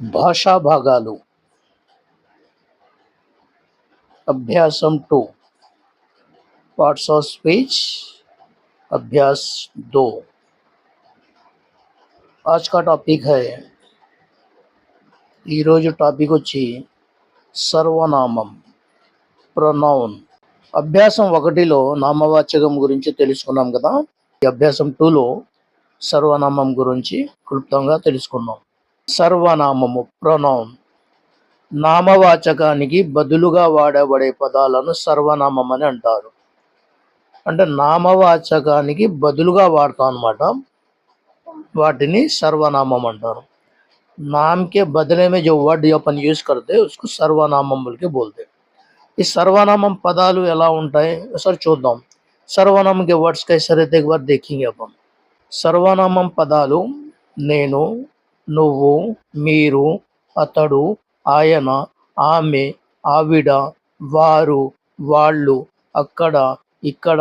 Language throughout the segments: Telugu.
భాషా భాగాలు अभ्यासम टू पार्ट्स ऑफ स्पीच अभ्यास दो आज का टॉपिक है ఈరోజు టాపిక్ వచ్చి సర్వనామం ప్రొనౌన్ అభ్యాసం ఒకటిలో నామవాచకం గురించి తెలుసుకున్నాం కదా ఈ అభ్యాసం టూలో సర్వనామం గురించి క్లుప్తంగా తెలుసుకున్నాం సర్వనామము ప్రణవం నామవాచకానికి బదులుగా వాడబడే పదాలను సర్వనామం అని అంటారు. అంటే నామవాచకానికి బదులుగా వాడతాం అనమాట వాటిని సర్వనామం అంటారు. నామకే के జో में వర్డ్ अपन యూజ్ కడితే हैं उसको ఈ సర్వనామం పదాలు ఎలా ఉంటాయి? ఒకసారి చూద్దాం. సర్వనామం వర్డ్స్ కై సరే एक बार देखेंगे సర్వనామం పదాలు నేను నువ్వు మీరు అతడు ఆయన ఆమె ఆవిడ వారు వాళ్ళు అక్కడ ఇక్కడ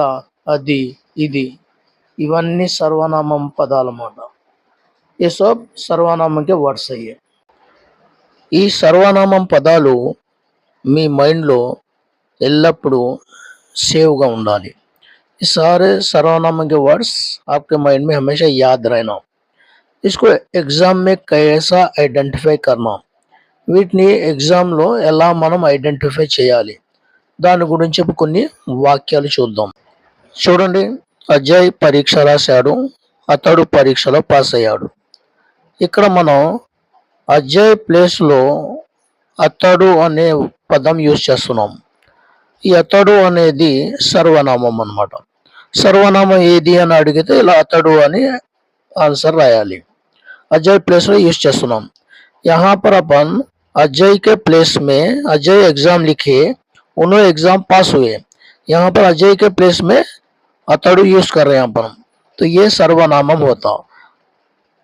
అది ఇది ఇవన్నీ సర్వనామం పదాలు అన్నమాట ये सब సర్వనామం के वर्ड्स है ये ఈ సర్వనామం పదాలు మీ మైండ్లో ఎల్లప్పుడూ సేవ్గా ఉండాలి ये सारे सर्वनामों के वर्ड्स आपके माइंड में हमेशा याद रहना इसको एग्जाम में कैसा ఐడెంటిఫై करना వీటిని ఎగ్జామ్లో ఎలా మనం ఐడెంటిఫై చేయాలి దాని గురించి ఇప్పుడు కొన్ని వాక్యాలు చూద్దాం చూడండి అజయ్ పరీక్ష రాశాడు అతడు పరీక్షలో పాస్ అయ్యాడు ఇక్కడ మనం అజయ్ ప్లేస్లో అతడు అనే పదం యూజ్ చేస్తున్నాం ఈ అతడు అనేది సర్వనామం అన్నమాట సర్వనామం ఏది అని అడిగితే ఇలా అతడు అని ఆన్సర్ రాయాలి అజయ్ ప్లేస్లో యూజ్ చేస్తున్నాం यहाँ पर अपन अजय के प्लेस में अजय एग्जाम लिखे उन्होंने एग्जाम पास हुए यहाँ पर अजय के प्लेस में अतड़ु यूज कर रहे हैं अपन तो ये सर्वनामम होता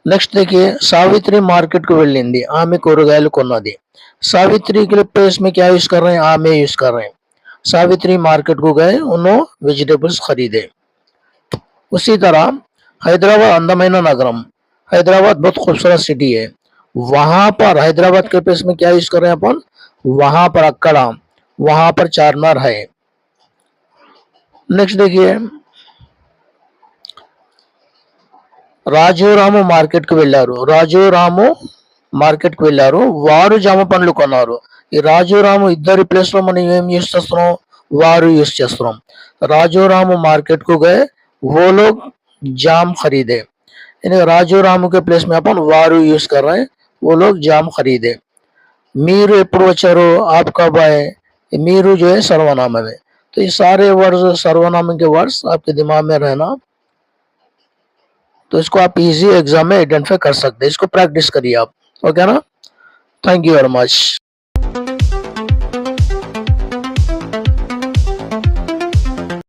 నెక్స్ట్ देखिए సావిత్రి మార్కెట్ కు వెళ్ళింది ఆమె కూరగాయలు కొన్నది सावित्री के प्लेस में क्या यूज कर रहे हैं आमे यूज कर रहे हैं सावित्री मार्केट को गए उन्होंने वेजिटेबल्स खरीदे उसी तरह हैदराबाद అందమైన నగరం हैदराबाद बहुत खूबसूरत सिटी है। वहाँ पर हैदराबाद के प्लेस में क्या यूज़ कर रहे हैं अपन? वहाँ पर अक्कड़ा वहाँ पर चारनार है। नेक्स्ट देखिए। राजो रामो मार्केट राजो रामो मार्केट वो जम पंल को राजो रामो इधर प्लेस मैं वो यूज़ राजो रामो मार्केट को गए, वो लोग जाम खरीदे। यानी राजू रामू के प्लेस में अपन वारू यूज़ कर रहे हैं। वो लोग जाम खरीदे। मीर एपड़ वो आप कब आए? मीरू जो है सर्वनाम है। तो ये सारे वर्ड्स सर्वनाम के वर्ड्स आपके दिमाग में रहना। तो इसको आप इजी एग्ज़ाम में आइडेंटिफाई कर सकते हैं। इसको प्रैक्टिस करिए आप। ओके ना? Thank you very much